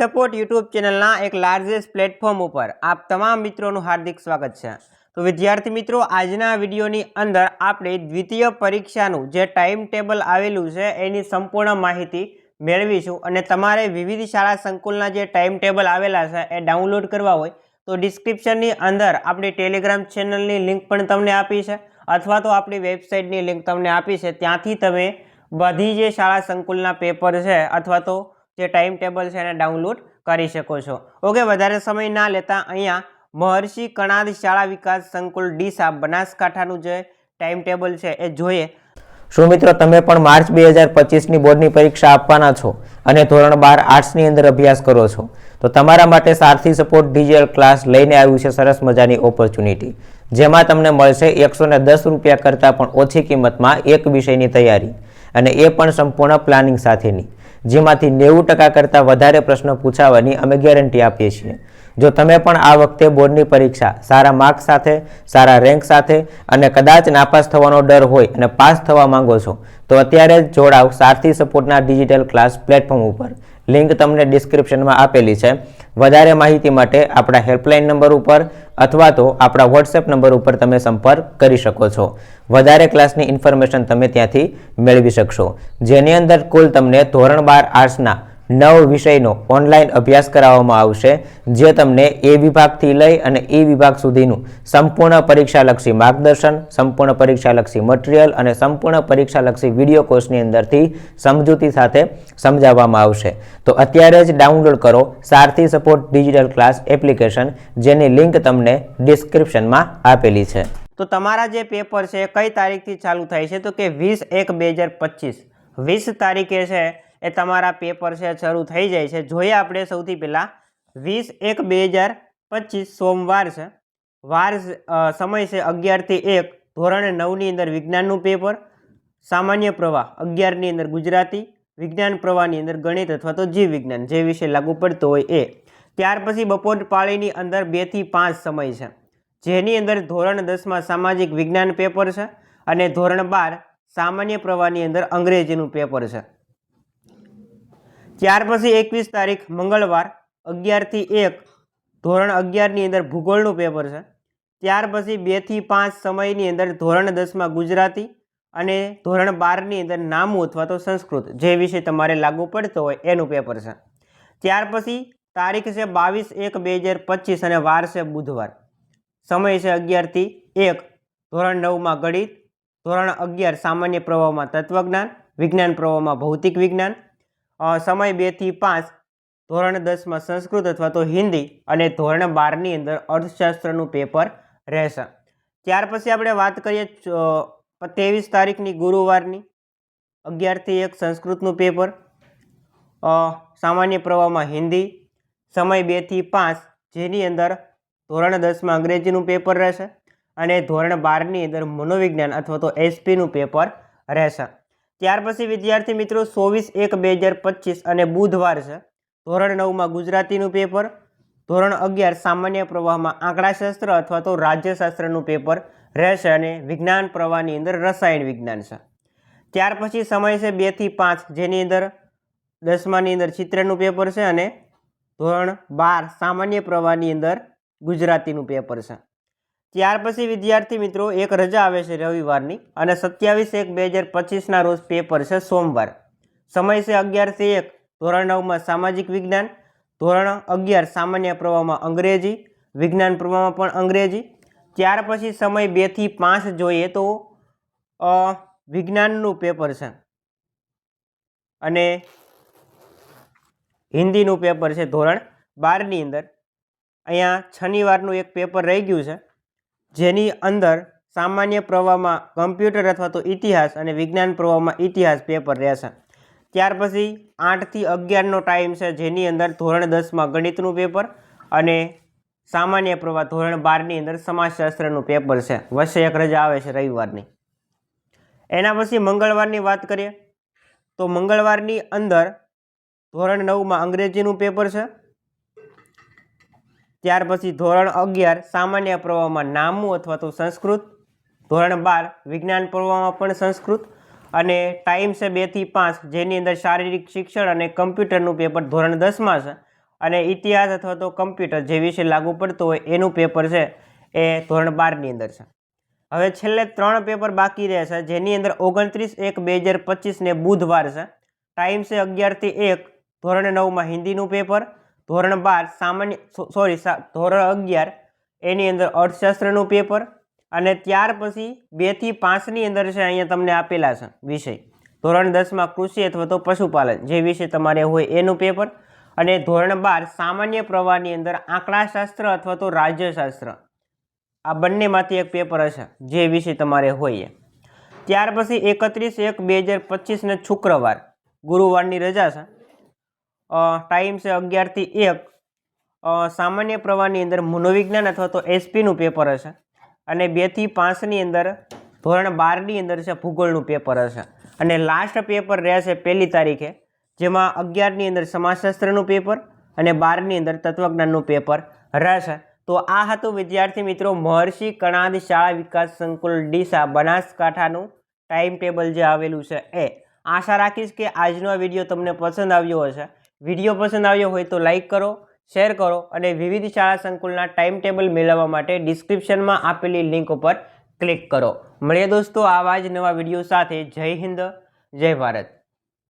Support YouTube ચેનલના એક largest platform ઉપર આપ તમામ મિત્રોનું હાર્દિક સ્વાગત છે. તો વિદ્યાર્થી મિત્રો, આજના વિડીયોની અંદર આપણે દ્વિતીય પરીક્ષાનું જે ટાઈમ ટેબલ આવેલું છે, એની સંપૂર્ણ માહિતી મેળવીશું અને તમારે વિવિધ શાળા સંકુલના જે ટાઈમ ટેબલ આવેલા છે, એ ડાઉનલોડ કરવા હોય તો ડિસ્ક્રિપ્શનની અંદર આપણી ટેલિગ્રામ ચેનલની લિંક પણ તમને આપી છે અથવા તો આપણી વેબસાઇટની લિંક તમને આપી છે. ત્યાંથી તમે બધી જે શાળા સંકુલના પેપર છે અથવા તો જે ટાઈમ ટેબલ છે એને ડાઉનલોડ કરી શકો છો. ઓકે, વધારે સમય ના લેતા અહીંયા મહર્ષિ કણાદ શાળા વિકાસ સંકુલ ડીસા બનાસકાંઠાનું જે ટાઈમ ટેબલ છે એ જોઈએ. શું મિત્રો, તમે પણ માર્ચ બે હજાર પચીસની બોર્ડની પરીક્ષા આપવાના છો અને ધોરણ બાર આર્ટ્સની અંદર અભ્યાસ કરો છો, તો તમારા માટે સારથી સપોર્ટ ડિજિટલ ક્લાસ લઈને આવ્યું છે સરસ મજાની ઓપોર્ચ્યુનિટી જેમાં તમને મળશે એકસો ને દસ રૂપિયા કરતાં પણ ઓછી કિંમતમાં એક વિષયની તૈયારી અને એ પણ સંપૂર્ણ પ્લાનિંગ સાથેની. જેમાંથી નેવું ટકા કરતાં વધારે પ્રશ્નો પૂછાવાની અમે ગેરંટી આપીએ છીએ. જો તમે પણ આ વખતે બોર્ડની પરીક્ષા સારા માર્ક્સ સાથે, સારા રેન્ક સાથે અને કદાચ નાપાસ થવાનો ડર હોય અને પાસ થવા માંગો છો, તો અત્યારે જ જોડાવ સારથી સપોર્ટના ડિજિટલ ક્લાસ પ્લેટફોર્મ ઉપર. લિંક તમને ડિસ્ક્રિપ્શનમાં આપેલી છે. વધારે માહિતી માટે આપણા હેલ્પલાઇન નંબર ઉપર અથવા તો આપણા વોટ્સએપ નંબર ઉપર તમે સંપર્ક કરી શકો છો. વધારે ક્લાસની ઇન્ફોર્મેશન તમે ત્યાંથી મેળવી શકશો. જેની અંદર કુલ તમને ધોરણ બાર આર્ટ્સના નવ વિષયનો ઓનલાઈન અભ્યાસ કરાવવામાં આવશે, જે તમને એ વિભાગથી લઈ અને એ વિભાગ સુધીનું સંપૂર્ણ પરીક્ષાલક્ષી માર્ગદર્શન, સંપૂર્ણ પરીક્ષાલક્ષી મટીરિયલ અને સંપૂર્ણ પરીક્ષાલક્ષી વીડિયો કોર્સની અંદરથી સમજૂતી સાથે સમજાવવામાં આવશે. તો અત્યારે જ ડાઉનલોડ કરો Sarthi support digital class application જેની લિંક તમને ડિસ્ક્રિપ્શનમાં આપેલી છે. તો તમારા જે પેપર છે કઈ તારીખથી ચાલુ થાય છે? તો કે વીસ એક બે હજાર પચીસ. વીસ તારીખે છે એ તમારા પેપર છે, શરૂ થઈ જાય છે. જોઈએ આપણે સૌથી પહેલાં વીસ એક બે હજાર પચીસ સોમવાર છે. વાર સમય છે અગિયારથી એક, ધોરણ નવની અંદર વિજ્ઞાનનું પેપર, સામાન્ય પ્રવાહ અગિયારની અંદર ગુજરાતી, વિજ્ઞાન પ્રવાહની અંદર ગણિત અથવા તો જીવ વિજ્ઞાન, જે વિષય લાગુ પડતો હોય એ. ત્યાર પછી બપોર પાળીની અંદર બેથી પાંચ સમય છે. જેની અંદર ધોરણ દસમાં સામાજિક વિજ્ઞાન પેપર છે અને ધોરણ બાર સામાન્ય પ્રવાહની અંદર અંગ્રેજીનું પેપર છે. ત્યાર પછી એકવીસ તારીખ મંગળવાર અગિયારથી એક, ધોરણ અગિયારની અંદર ભૂગોળનું પેપર છે. ત્યાર પછી બેથી પાંચ સમયની અંદર ધોરણ દસમાં ગુજરાતી અને ધોરણ બારની અંદર નામું અથવા તો સંસ્કૃત, જે વિષય તમારે લાગુ પડતો હોય એનું પેપર છે. ત્યાર પછી તારીખ છે બાવીસ એક બે હજાર પચીસ અને વાર છે બુધવાર. સમય છે અગિયારથી એક, ધોરણ નવમાં ગણિત, ધોરણ અગિયાર સામાન્ય પ્રવાહમાં તત્વજ્ઞાન, વિજ્ઞાન પ્રવાહમાં ભૌતિક વિજ્ઞાન સમય બેથી પાંચ, ધોરણ દસમાં સંસ્કૃત અથવા તો હિન્દી અને ધોરણ બારની અંદર અર્થશાસ્ત્રનું પેપર રહેશે. ત્યાર પછી આપણે વાત કરીએ ત્રેવીસ તારીખની ગુરુવારની અગિયારથી એક સંસ્કૃતનું પેપર સામાન્ય પ્રવાહમાં હિન્દી, સમય બેથી પાંચ, જેની અંદર ધોરણ દસમાં અંગ્રેજીનું પેપર રહેશે અને ધોરણ બારની અંદર મનોવિજ્ઞાન અથવા તો એસપીનું પેપર રહેશે. ત્યાર પછી વિદ્યાર્થી મિત્રો ચોવીસ એક બે હજાર પચીસ અને બુધવાર છે. ધોરણ નવમાં ગુજરાતીનું પેપર, ધોરણ અગિયાર સામાન્ય પ્રવાહમાં આંકડાશાસ્ત્ર અથવા તો રાજ્યશાસ્ત્રનું પેપર રહેશે અને વિજ્ઞાન પ્રવાહની અંદર રસાયણ વિજ્ઞાન છે. ત્યાર પછી સમય છે બેથી પાંચ, જેની અંદર દસમાની અંદર ચિત્રનું પેપર છે અને ધોરણ બાર સામાન્ય પ્રવાહની અંદર ગુજરાતીનું પેપર છે. ત્યાર પછી વિદ્યાર્થી મિત્રો, એક રજા આવે છે રવિવારની અને સત્યાવીસ એક બે હજાર પચીસના રોજ પેપર છે સોમવાર. સમય છે અગિયારથી એક. ધોરણ નવમાં સામાજિક વિજ્ઞાન, ધોરણ અગિયાર સામાન્ય પ્રવાહમાં અંગ્રેજી, વિજ્ઞાન પ્રવાહમાં પણ અંગ્રેજી. ત્યાર પછી સમય બેથી પાંચ જોઈએ તો વિજ્ઞાનનું પેપર છે. અને હિન્દીનું પેપર છે ધોરણ બારની અંદર. અહીંયા શનિવારનું એક પેપર રહી ગયું છે. જેની અંદર સામાન્ય પ્રવાહમાં કમ્પ્યુટર અથવા તો ઇતિહાસ અને વિજ્ઞાન પ્રવાહમાં ઇતિહાસ પેપર રહેશે. ત્યાર પછી આઠથી અગિયારનો ટાઈમ છે જેની અંદર ધોરણ દસમાં ગણિતનું પેપર અને સામાન્ય પ્રવાહ ધોરણ બારની અંદર સમાજશાસ્ત્રનું પેપર છે. વચ્ચે એક રજા આવે છે રવિવારની. એના પછી મંગળવારની વાત કરીએ તો મંગળવારની અંદર ધોરણ નવમાં અંગ્રેજીનું પેપર છે. ત્યાર પછી ધોરણ અગિયાર સામાન્ય પ્રવાહમાં નામું અથવા તો સંસ્કૃત, ધોરણ બાર વિજ્ઞાન પ્રવાહમાં પણ સંસ્કૃત, અને ટાઈમ છે બેથી પાંચ, જેની અંદર શારીરિક શિક્ષણ અને કમ્પ્યુટરનું પેપર ધોરણ દસમાં છે, અને ઇતિહાસ અથવા તો કમ્પ્યુટર જે વિશે લાગુ પડતો હોય એનું પેપર છે એ ધોરણ બારની અંદર છે. હવે છેલ્લે ત્રણ પેપર બાકી રહે છે, જેની અંદર ઓગણત્રીસ એક બે હજાર પચીસને બુધવાર છે. ટાઈમ છે અગિયારથી એક, ધોરણ નવમાં હિન્દીનું પેપર ધોરણ બાર સામાન્ય સોરી ધોરણ અગિયાર, એની અંદર અર્થશાસ્ત્રનું પેપર અને ત્યાર પછી બેથી પાંચની અંદર છે અહીંયા તમને આપેલા છે વિષય. ધોરણ દસમાં કૃષિ અથવા તો પશુપાલન, જે વિષય તમારે હોય એનું પેપર અને ધોરણ બાર સામાન્ય પ્રવાહની અંદર આંકડાશાસ્ત્ર અથવા તો રાજ્યશાસ્ત્ર. આ બંનેમાંથી એક પેપર હશે, જે વિષય તમારે હોય. ત્યાર પછી એકત્રીસ એક બે હજાર પચીસને શુક્રવાર, ગુરુવારની રજા છે. ટાઈમ છે અગિયારથી એક. સામાન્ય પ્રવાહની અંદર મનોવિજ્ઞાન અથવા તો એસપીનું પેપર હશે અને બેથી પાંચની અંદર ધોરણ બારની અંદર છે ભૂગોળનું પેપર હશે. અને લાસ્ટ પેપર રહેશે પહેલી તારીખે, જેમાં અગિયારની અંદર સમાજશાસ્ત્રનું પેપર અને બારની અંદર તત્વજ્ઞાનનું પેપર રહેશે તો આ હતું, વિદ્યાર્થી મિત્રો, મહર્ષિ કણાદ શાળા વિકાસ સંકુલ ડીસા બનાસકાંઠાનું ટાઈમ ટેબલ જે આવેલું છે એ. આશા રાખીશ કે આજનો આ વીડિયો તમને પસંદ આવ્યો હશે. વીડિયો પસંદ આવ્યો હોય તો લાઈક કરો, શેર કરો અને વિવિધ શાળા સંકુલના ટાઈમ ટેબલ મેળવવા માટે ડિસ્ક્રિપ્શનમાં આપેલી લિંક ઉપર ક્લિક કરો. મળીએ દોસ્તો આવા જ નવા વીડિયો સાથે. જય હિન્દ, જય ભારત.